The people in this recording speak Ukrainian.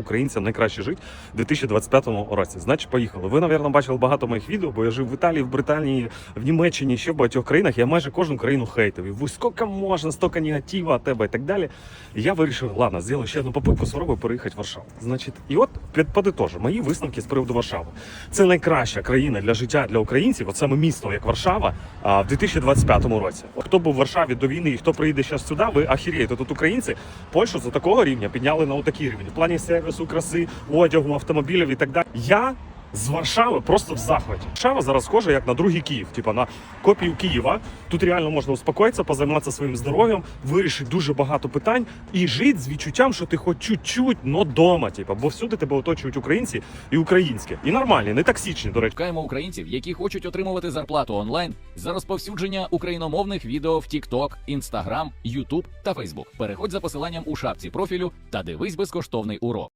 українцям найкраще жити в 2025 році. Значить, поїхали. Ви, напевно, бачили багато моїх відео, бо я жив в Італії, в Британії, в Німеччині, ще в багатьох країнах. Я майже кожну країну хейтив. І скільки можна, стільки негатива від тебе і так далі. І я вирішив, ладно, зроблю ще одну попитку, спробую переїхати в Варшаву. Значить, і от під- подитожу, мої висновки з приводу Варшави. Це найкраща країна для життя для українців, от саме місто, як Варшава, а, в 2025 році. От Хто був в Варшаві до війни і хто приїде зараз сюди, ви ахірієте. Тут українці Польщу за такого рівня підняли на отакий рівень. В плані сервісу, краси, одягу, автомобілів і так далі. Я з Варшави просто в захваті. Варшава зараз схожа як на другий Київ, типа на копію Києва. Тут реально можна успокоїтися, позайматися своїм здоров'ям, вирішити дуже багато питань і жити з відчуттям, що ти хоч чуть-чуть, но дома. Типа, бо всюди тебе оточують українці і українське. І нормальні, не токсичні, до речі. Шукаємо українців, які хочуть отримувати зарплату онлайн за розповсюдження україномовних відео в TikTok, Instagram, YouTube та Facebook. Переходь за посиланням у шапці профілю та дивись безкоштовний урок.